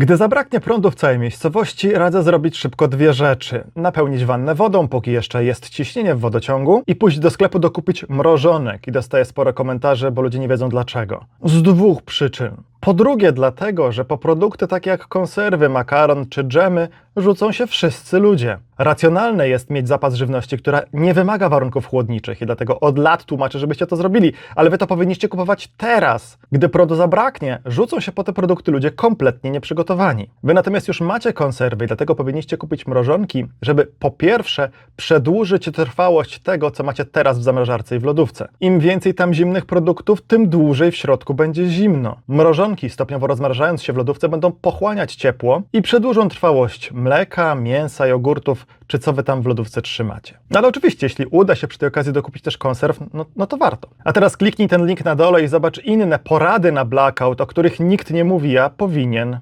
Gdy zabraknie prądu w całej miejscowości, radzę zrobić szybko dwie rzeczy. Napełnić wannę wodą, póki jeszcze jest ciśnienie w wodociągu i pójść do sklepu dokupić mrożonek. I dostaję sporo komentarzy, bo ludzie nie wiedzą dlaczego. Z dwóch przyczyn. Po drugie dlatego, że po produkty takie jak konserwy, makaron czy dżemy rzucą się wszyscy ludzie. Racjonalne jest mieć zapas żywności, która nie wymaga warunków chłodniczych i dlatego od lat tłumaczę, żebyście to zrobili, ale wy to powinniście kupować teraz. Gdy prądu zabraknie, rzucą się po te produkty ludzie kompletnie nieprzygotowani. Wy natomiast już macie konserwy i dlatego powinniście kupić mrożonki, żeby po pierwsze przedłużyć trwałość tego, co macie teraz w zamrażarce i w lodówce. Im więcej tam zimnych produktów, tym dłużej w środku będzie zimno. Mrożonki stopniowo rozmrażając się w lodówce będą pochłaniać ciepło i przedłużą trwałość mleka, mięsa, jogurtów, czy co wy tam w lodówce trzymacie. No ale oczywiście, jeśli uda się przy tej okazji dokupić też konserw, no, no to warto. A teraz kliknij ten link na dole i zobacz inne porady na blackout, o których nikt nie mówi, a powinien.